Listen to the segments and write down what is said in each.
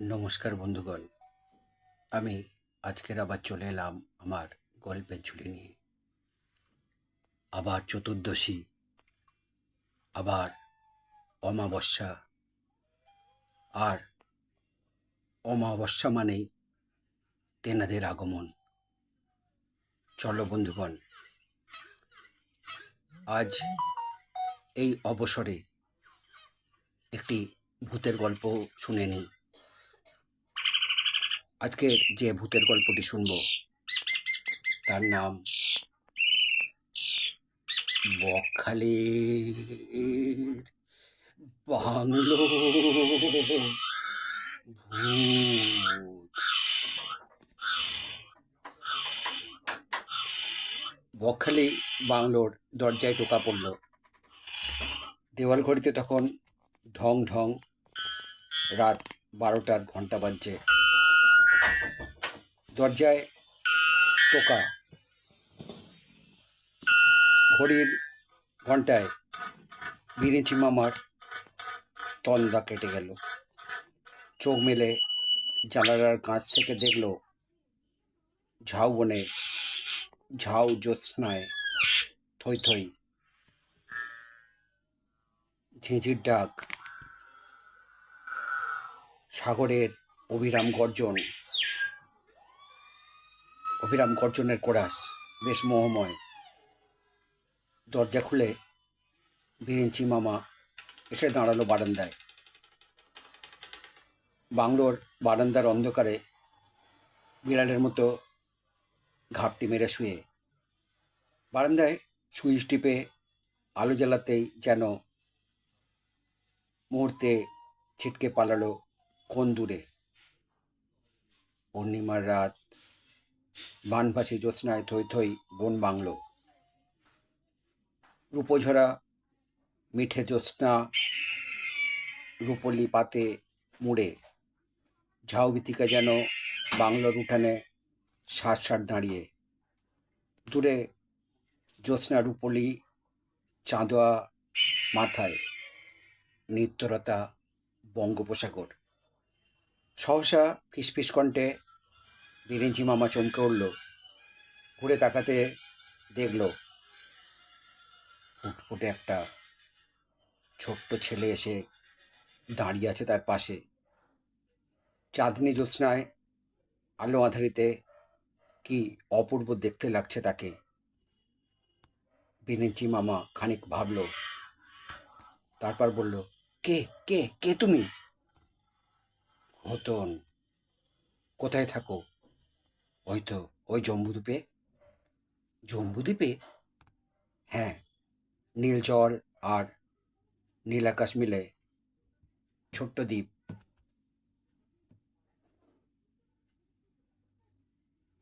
নমস্কার বন্ধুগণ। আমি আজকের আবার চলে এলাম আমার গল্পের ঝুলি নিয়ে। আবার চতুর্দশী, আবার অমাবস্যা, আর অমাবস্যা মানেই তেনাদের আগমন। চলো বন্ধুগণ, আজ এই অবসরে একটি ভূতের গল্প শুনে নিই। আজকে যে ভূতের গল্পটি শুনব, তার নাম বকখালি বাংলো ভূত। বকখালি বাংলোর দরজায় টোকা পড়ল। দেওয়াল ঘড়িতে তখন ঢং ঢং রাত বারোটার ঘণ্টা বাজছে। দরজায় টোকা। ঘড়ির ঘন্টায় বিরিঞ্চি মামার তন্দা কেটে গেল। চোখ মেলে জানালার কাঁচ থেকে দেখল ঝাউ বনে ঝাউ জ্যোৎস্নায় থই থই ঝিঁঝির ডাক। সাগরের অবিরাম গর্জন অবিরাম গর্জনের কোরাস, বেশ মোহময়। দরজা খুলে বিরিঞ্চি মামা এসে দাঁড়াল বারান্দায়। বাংলোর বারান্দার অন্ধকারে বিড়ালের মতো ঘাপটি মেরে শুয়ে। বারান্দায় সুইচ টিপে আলো জ্বালাতেই যেন মুহূর্তে ছিটকে পালালো কোন দূরে। পূর্ণিমার রাত বানভাসী জ্যোৎস্নায় থই থই বন বাংলো। রূপঝরা, মিঠে জ্যোৎস্না, রূপলি পাতে মুড়ে। ঝাউবিতিকা যেন বাংলোর উঠানে সার সার দাঁড়িয়ে। দূরে জ্যোৎস্না রূপলি চাঁদোয়া মাথায় নিত্যরতা বঙ্গোপসাগর। সহসা ফিসফিস কণ্ঠে বিরিঞ্চি মামা চমকে উঠল ঘুরে তাকাতে দেখল ফুটফুটে একটা ছোট্ট ছেলে এসে দাঁড়িয়ে আছে তার পাশে। চাঁদনি জ্যোৎস্নায় আলো আধারিতে কি অপূর্ব দেখতে লাগছে তাকে। বিরিঞ্চি মামা খানিক ভাবল, তারপর বলল, কে কে কে তুমি? হতন, কোথায় থাকো? ওই তো, ওই জম্বুদ্বীপে। জম্বুদ্বীপে? হ্যাঁ নীল জল আর নীল আকাশ মিলে ছোট্ট দ্বীপ।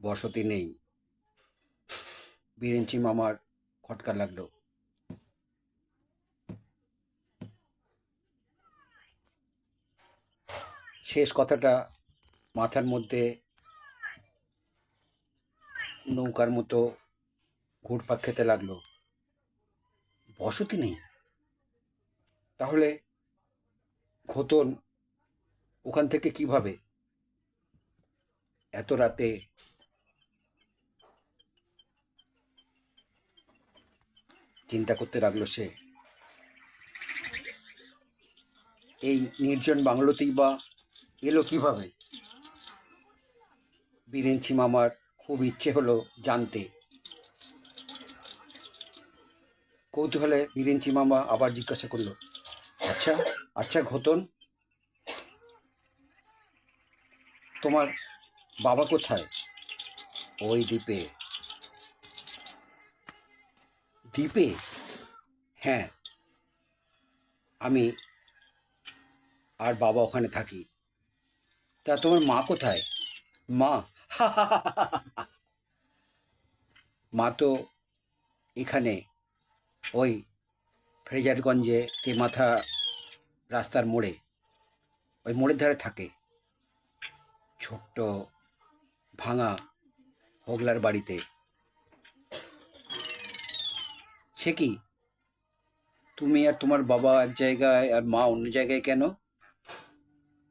বসতি নেই। বিরেঞ্চি মামার খটকা লাগল। শেষ কথাটা মাথার মধ্যে নৌকার মতো ঘুরপাক খেতে লাগল। বসতি নেই। তাহলে ঘোতন ওখান থেকে কীভাবে এত রাতে চিন্তা করতে লাগল সে। এই নির্জন বাংলোতেই বা এলো কীভাবে? বিরেঞ্চি মামার খুব ইচ্ছে হলো জানতে। কৌতূহলে বিরিঞ্চি মামা আবার জিজ্ঞাসা করল আচ্ছা আচ্ছা ঘতন তোমার বাবা কোথায় ওই দ্বীপে দ্বীপে হ্যাঁ আমি আর বাবা ওখানে থাকি তা তোমার মা কোথায় মা মা তো এখানে ওই ফ্রেজারগঞ্জে তেমাথা রাস্তার মোড়ে, ওই মোড়ের ধারে থাকে। ছোট্ট ভাঙা হোগলার বাড়িতে। সে কি? তুমি আর তোমার বাবা এক জায়গায় আর মা অন্য জায়গায় কেন?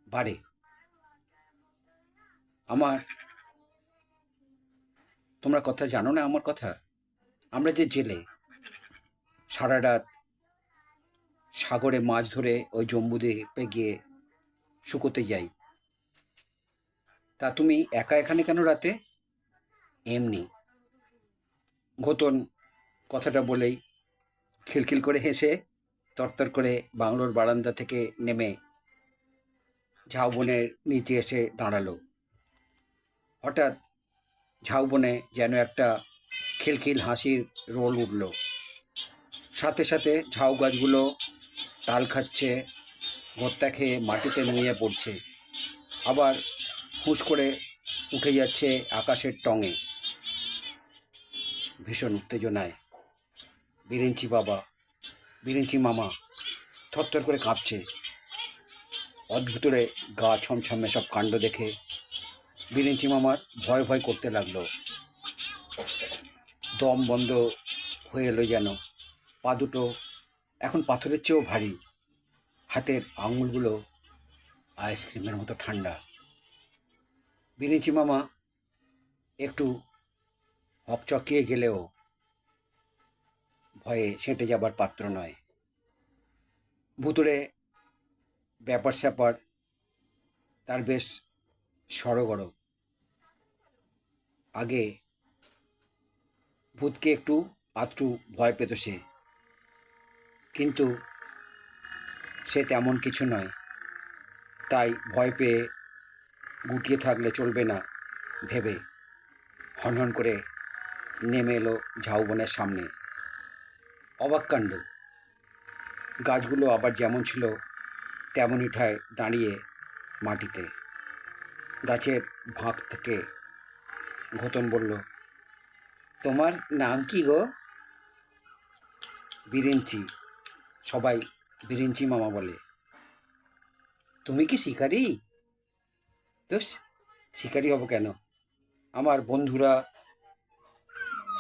বাড়ে। আমার, তোমরা কথা জানো না আমার কথা? আমরা যে জেলে সারা রাত সাগরে মাছ ধরে ওই জম্বু দ্বীপে গিয়ে শুকোতে যাই। তা তুমি একা এখানে কেন রাতে? এমনি। ঘোতন কথাটা বলেই খিলখিল করে হেসে তরতর করে বাংলোর বারান্দা থেকে নেমে ঝাউবনের নিচে এসে দাঁড়াল। হঠাৎ ঝাউবনে যেন একটা খিলখিল হাসির রোল উঠল। সাথে সাথে ঝাউ গাছগুলো তাল খাচ্ছে গত্তা খেয়ে মাটিতে নুয়ে পড়ছে। আবার হুঁশ করে উঠে যাচ্ছে আকাশের টঙে। ভীষণ উত্তেজনায়। বিরিঞ্চি বাবা, বিরিঞ্চি মামা থরথর করে কাঁপছে। অদ্ভুতরে গা ছমছমে সব কাণ্ড দেখে বিরিঞ্চি মামার ভয় ভয় করতে লাগল। দম বন্ধ হয়ে এলো যেন। পা দুটো এখন পাথরের চেয়েও ভারী। হাতের আঙুলগুলো আইসক্রিমের মতো ঠান্ডা। বিনিচি মামা একটু হকচকিয়ে গেলেও ভয়ে সেঁটে যাবার পাত্র নয়। ভুতুড়ে ব্যাপার স্যাপার তার বেশ সড়গড়। আগে ভূতকে একটু আত্রু ভয় পেত সে। কিন্তু সে তেমন কিছু নয়। তাই ভয় পেয়ে গুটিয়ে থাকলে চলবে না ভেবে হনহন করে নেমে এলো ঝাউবনের সামনে। অবাক কাণ্ড। গাছগুলো আবার যেমন ছিল তেমনই ঠায় দাঁড়িয়ে মাটিতে। গাছের ভাঁক থেকে ঘতন বলল, তোমার নাম কি গো? বিরিঞ্চি। সবাই বিরিঞ্চি মামা বলে। তুমি কি শিকারি? দোষ, শিকারি হব কেন? আমার বন্ধুরা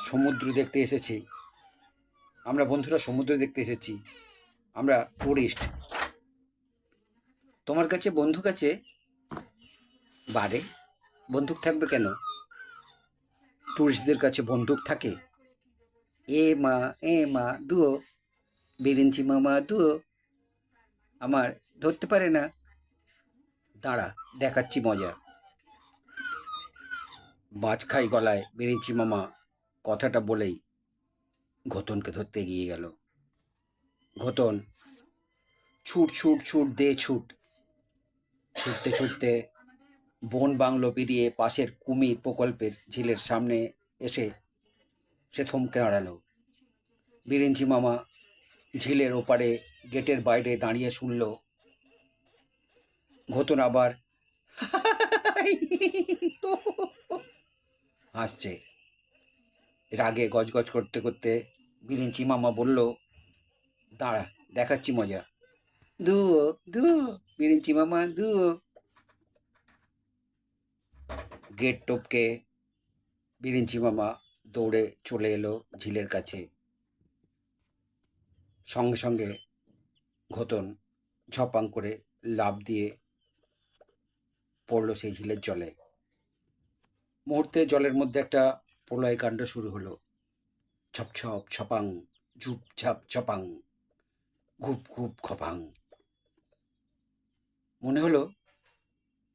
সমুদ্র দেখতে এসেছি। আমরা বন্ধুরা সমুদ্র দেখতে এসেছি। আমরা টুরিস্ট তোমার কাছে বন্দুক আছে? বারে, বন্দুক থাকবে কেন? টুরিস্টদের কাছে বন্দুক থাকে? এ মা এ মা দুও বিরিঞ্চি মামা দুও আমার ধরতে পারে না। দাঁড়া, দেখাচ্ছি মজা। বাজ খাই গলায় বিরিঞ্চি মামা, কথাটা বলেই ঘতনকে ধরতে এগিয়ে গেল। ঘতন, ছুট ছুট ছুট, দে ছুট। ছুটতে ছুটতে বন বাংলো পেরিয়ে পাশের কুমির প্রকল্পের ঝিলের সামনে এসে সে থমকে দাঁড়াল। বিরিঞ্চি মামা ঝিলের ওপারে গেটের বাইরে দাঁড়িয়ে শুনল, ঘতন আবার হাসছে। রাগে গজগজ করতে করতে বিরিঞ্চি মামা বলল, দাঁড়া, দেখাচ্ছি মজা। দুও দু বিরিঞ্চি মামা দুও গেট টপকে বিরিঞ্চি মামা দৌড়ে চলে এলো ঝিলের কাছে। সঙ্গে সঙ্গে ঘতন ঝপাং করে লাভ দিয়ে পড়ল সেই ঝিলের জলে। মুহূর্তে জলের মধ্যে একটা প্রলয় কাণ্ড শুরু হলো। ছপ ছপ ছপাং ঝুপ, ঝাপ ছপাং ঘুপ ঘুপ খপাং মনে হলো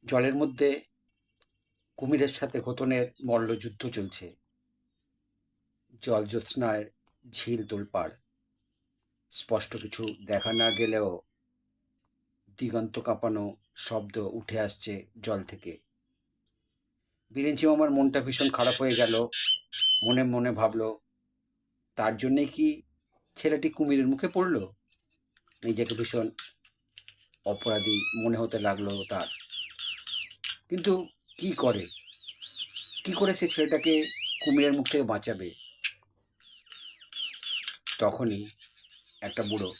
জলের মধ্যে কুমিরের সাথে ঘতনের মল্লযুদ্ধ চলছে। জল জ্যোৎস্নায় ঝিল তোলপাড়। স্পষ্ট কিছু দেখা না গেলেও দিগন্ত কাঁপানো শব্দ উঠে আসছে জল থেকে। বিরিঞ্চি মামার মনটা ভীষণ খারাপ হয়ে গেল। মনে মনে ভাবলো, তার জন্যে কি ছেলেটি কুমিরের মুখে পড়ল? নিজেকে ভীষণ অপরাধী মনে হতে লাগল তার। কিন্তু কি করে? কি করে সে ছেলেটাকে কুমিরের মুখ থেকে বাঁচাবে? তখনই একটা বুড়ো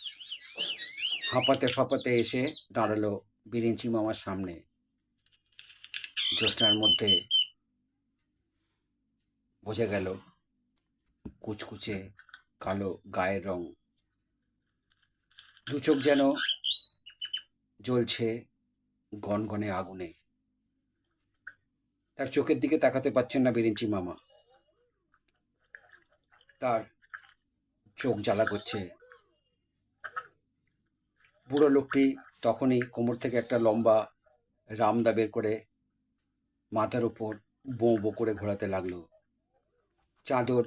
হাঁপাতে ফাঁপাতে এসে দাঁড়াল বিরিঞ্চি মামার সামনে। জ্যোৎস্নার মধ্যে বোঝা গেল, কুচকুচে কালো গায়ের রং। দু চোখ যেন জ্বলছে গনগনে আগুনে। তার চোখের দিকে তাকাতে পাচ্ছেন না বিরিঞ্চি মামা। তার চোখ জ্বালা করছে। বুড়ো লোকটি তখনই কোমর থেকে একটা লম্বা রামদা বের করে মাথার উপর বো বো করে ঘোরাতে লাগল। চাঁদর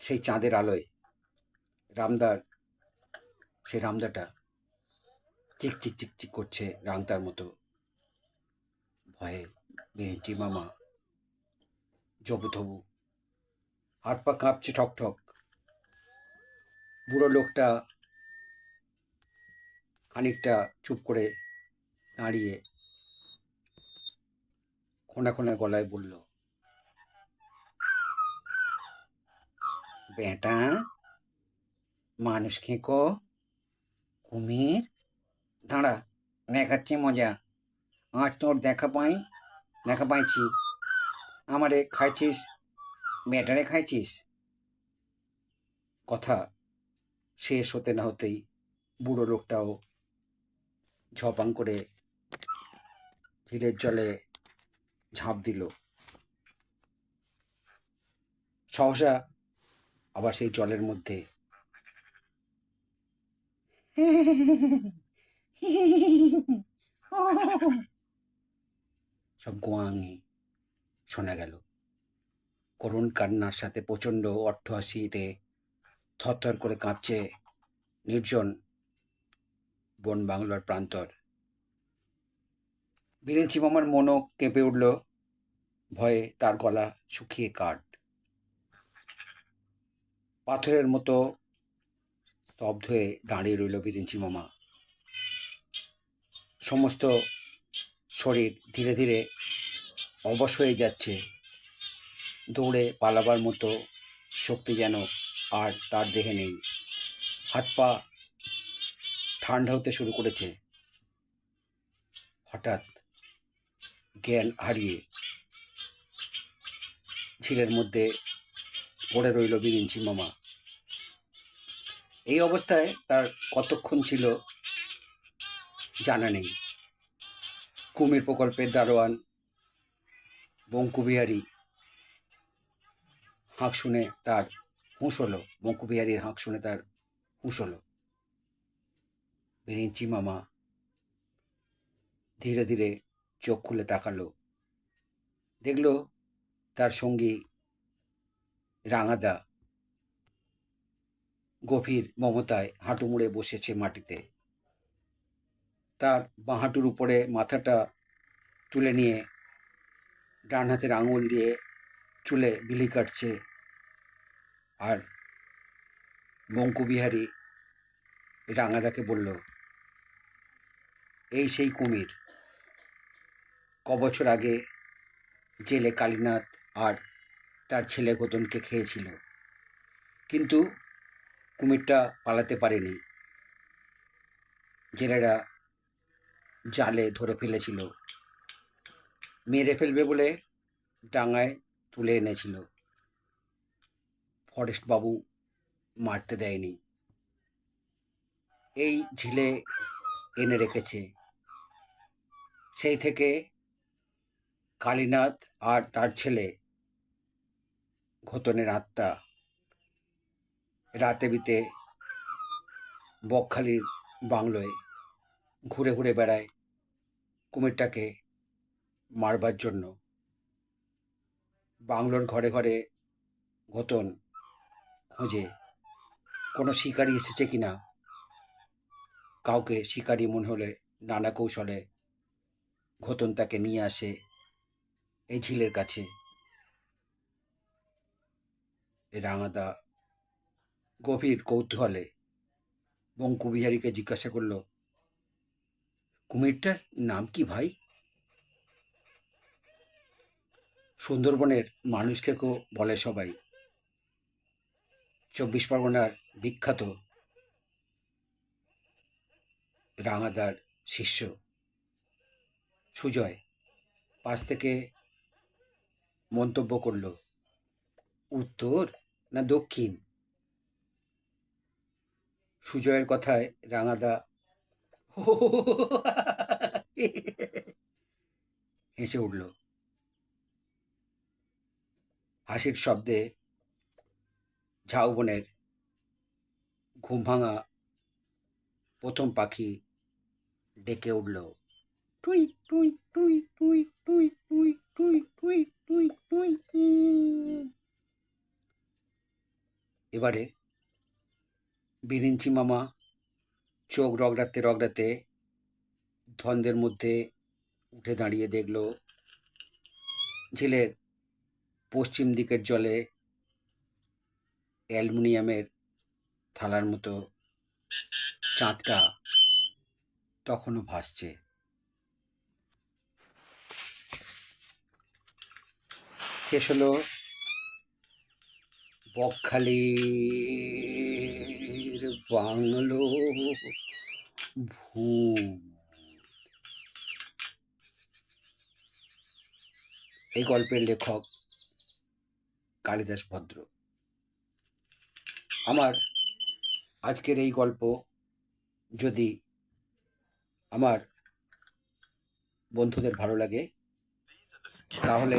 সেই চাঁদের আলোয়। রামদার, সেই রামদাটা চিক চিক চিক চিক করছে রাংতার মতো। ভয়ে বিরিঞ্চি মামা জবু থবু হাত পা কাঁপছে ঠক ঠক বুড়ো লোকটা খানিকটা চুপ করে দাঁড়িয়ে খোনা খোনা গলায় বলল, বেটা, মানুষ খেঁকো, কুমির, দাঁড়া, দেখাচ্ছি মজা। আজ তোর দেখা পাই, দেখা পাইছি। আমারে খাইছিস? বেটারে খাইছিস? কথা শেষ হতে না হতেই বুড়ো লোকটাও ঝপাং করে ঝিলের জলে ঝাঁপ দিল। সহসা আবার সেই জলের মধ্যে সব গোয়াঙ্গি শোনা গেল। করুণ কান্নার সাথে প্রচণ্ড অর্থ হাসিতে থরথর করে কাঁপছে নির্জন বন বাংলার প্রান্তর। বিরেঞ্চি মামার মনও কেঁপে উঠল। ভয়ে তার গলা শুকিয়ে কাঠ। পাথরের মতো স্তব্ধ হয়ে দাঁড়িয়ে রইল বিরিঞ্চি মামা সমস্ত শরীর ধীরে ধীরে অবশ হয়ে যাচ্ছে। দৌড়ে পালাবার মতো শক্তি যেন আর তার দেহে নেই। হাত পা ঠান্ডা হতে শুরু করেছে। হঠাৎ জ্ঞান হারিয়ে ঝিলের মধ্যে পড়ে রইল বিরিঞ্চি মামা। এই অবস্থায় তার কতক্ষণ ছিল জানা নেই। কুমির প্রকল্পের দারোয়ান, বঙ্কুবিহারী হাঁক শুনে তার হুঁশ হলো। বঙ্কুবিহারীর হাঁক শুনে তার হুঁশ হলো। বিরিঞ্চি মামা। ধীরে ধীরে চোখ খুলে তাকালো। দেখল তার সঙ্গী রাঙাদা। গভীর মমতায় হাঁটু মুড়ে বসেছে মাটিতে। তার বাঁ হাঁটুর উপরে মাথাটা তুলে নিয়ে ডান হাতের আঙুল দিয়ে চুলে বিলি কাটছে আর বঙ্কুবিহারী রাঙাদাকে বলল এই সেই কুমির। ক বছর আগে জেলে কালীনাথ আর তার ছেলে গোতনকে খেয়েছিল। কিন্তু কুমিরটা পালাতে পারেনি। জেলেরা জালে ধরে ফেলেছিল। মেরে ফেলবে বলে ডাঙায় তুলে এনেছিল। ফরেস্ট বাবু মারতে দেয়নি। এই ঝিলে এনে রেখেছে। সেই থেকে কালীনাথ আর তার ছেলে ঘতনের আত্মা রাতে বিতে বকখালির বাংলোয় ঘুরে ঘুরে বেড়ায় কুমিরটাকে মারবার জন্য। বাংলোর ঘরে ঘরে ঘতন খোঁজে, কোনো শিকারি এসেছে কি না কাউকে শিকারি মনে হলে নানা কৌশলে ঘতন তাকে নিয়ে আসে এই ঝিলের কাছে। রাঙাদা গভীর কৌতূহলে বঙ্কুবিহারীকে জিজ্ঞাসা করল, কুমিরটার নাম কি ভাই? সুন্দরবনের মানুষকেও বলে সবাই, চব্বিশ পরগনার বিখ্যাত রাঙাদার শিষ্য। সুজয় পাশ থেকে মন্তব্য করল উত্তর না দক্ষিণ সুজয়ের কথায় রাঙাদা হেসে উঠল হাসির শব্দে ঝাউবনের ঘুম ভাঙা প্রথম পাখি ডেকে উঠল টুই টুই টুই টুই টুই টুই টুই টুই টুই এবারে বিরিঞ্চি মামা, চোখ রগড়াতে রগড়াতে ধন্দের মধ্যে উঠে দাঁড়িয়ে দেখল ঝিলের পশ্চিম দিকের জলে অ্যালুমিনিয়ামের থালার মতো চাঁদটা তখনও ভাসছে। শেষ হলো। বকখালির বাংলো ভূত এই গল্পের লেখক কালিদাস ভদ্র। আমার আজকের এই গল্প যদি আমার বন্ধুদের ভালো লাগে, তাহলে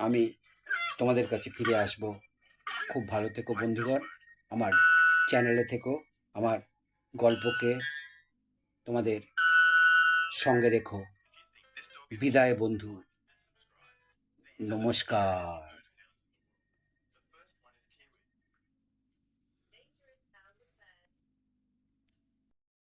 আমি তোমাদের কাছে ফিরে আসব। খুব ভালো থেকো বন্ধুগণ। আমার চ্যানেলে থেকো। আমার গল্পকে তোমাদের সঙ্গে রেখো। বিদায় বন্ধু। নমস্কার।